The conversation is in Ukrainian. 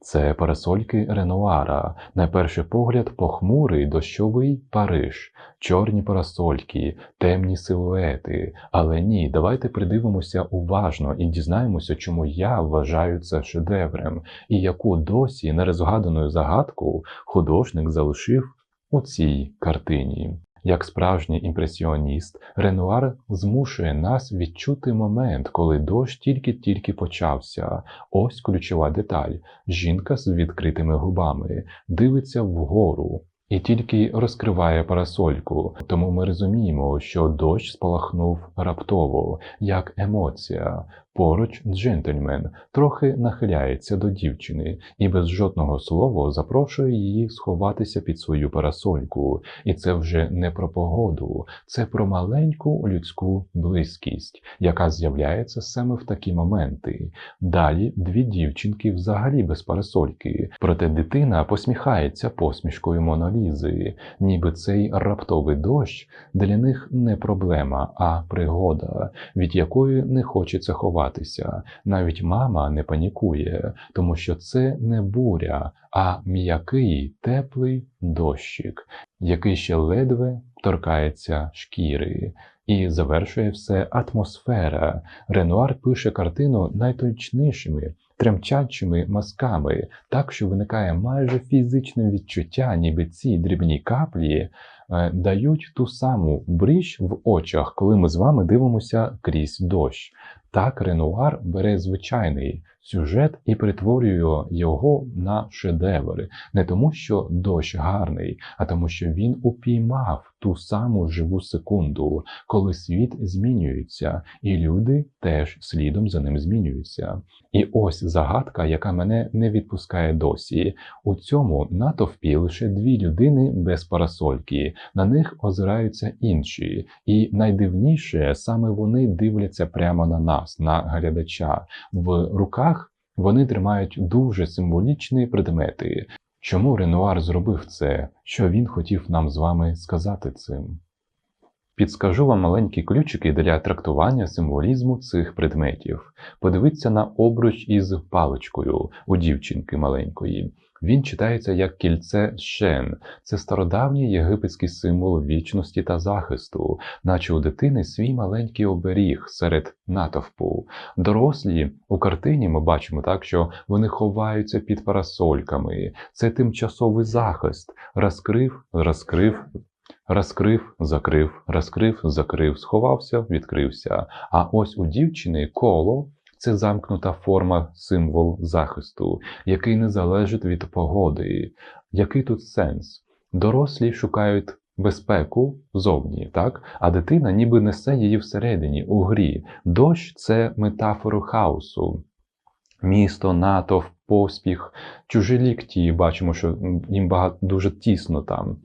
Це парасольки Ренуара, на перший погляд похмурий дощовий Париж, чорні парасольки, темні силуети. Але ні, давайте придивимося уважно і дізнаємося, чому я вважаю це шедеврем, і яку досі нерозгадану загадку художник залишив у цій картині. Як справжній імпресіоніст, Ренуар змушує нас відчути момент, коли дощ тільки-тільки почався. Ось ключова деталь. Жінка з відкритими губами дивиться вгору і тільки розкриває парасольку. Тому ми розуміємо, що дощ спалахнув раптово, як емоція. Поруч джентльмен трохи нахиляється до дівчини і без жодного слова запрошує її сховатися під свою парасольку. І це вже не про погоду, це про маленьку людську близькість, яка з'являється саме в такі моменти. Далі дві дівчинки взагалі без парасольки, проте дитина посміхається посмішкою Монолізи, ніби цей раптовий дощ для них не проблема, а пригода, від якої не хочеться ховатися. Навіть мама не панікує, тому що це не буря, а м'який теплий дощик, який ще ледве торкається шкіри. І завершує все атмосфера. Ренуар пише картину найточнішими, тремтячими мазками, так що виникає майже фізичне відчуття, ніби ці дрібні каплі е, дають ту саму бріч в очах, коли ми з вами дивимося крізь дощ. Так Ренуар бере звичайний сюжет і перетворює його на шедевр. Не тому, що дощ гарний, а тому, що він упіймав ту саму живу секунду, коли світ змінюється, і люди теж слідом за ним змінюються. І ось загадка, яка мене не відпускає досі. У цьому натовпі лише дві людини без парасольки, на них озираються інші. І найдивніше, саме вони дивляться прямо на нас, на глядача. В руках вони тримають дуже символічні предмети. Чому Ренуар зробив це? Що він хотів нам з вами сказати цим? Підскажу вам маленькі ключики для трактування символізму цих предметів. Подивіться на обруч із паличкою у дівчинки маленької. Він читається як кільце шен. Це стародавній єгипетський символ вічності та захисту, наче у дитини свій маленький оберіг серед натовпу. Дорослі у картині ми бачимо так, що вони ховаються під парасольками. Це тимчасовий захист. Розкрив, розкрив. Розкрив, закрив, розкрив, закрив, сховався, відкрився. А ось у дівчини коло це замкнута форма, символ захисту, який не залежить від погоди. Який тут сенс? Дорослі шукають безпеку зовні, так? а дитина ніби несе її всередині, у грі. Дощ це метафора хаосу. Місто, натовп, поспіх, чужі лікті, бачимо, що їм багато дуже тісно там.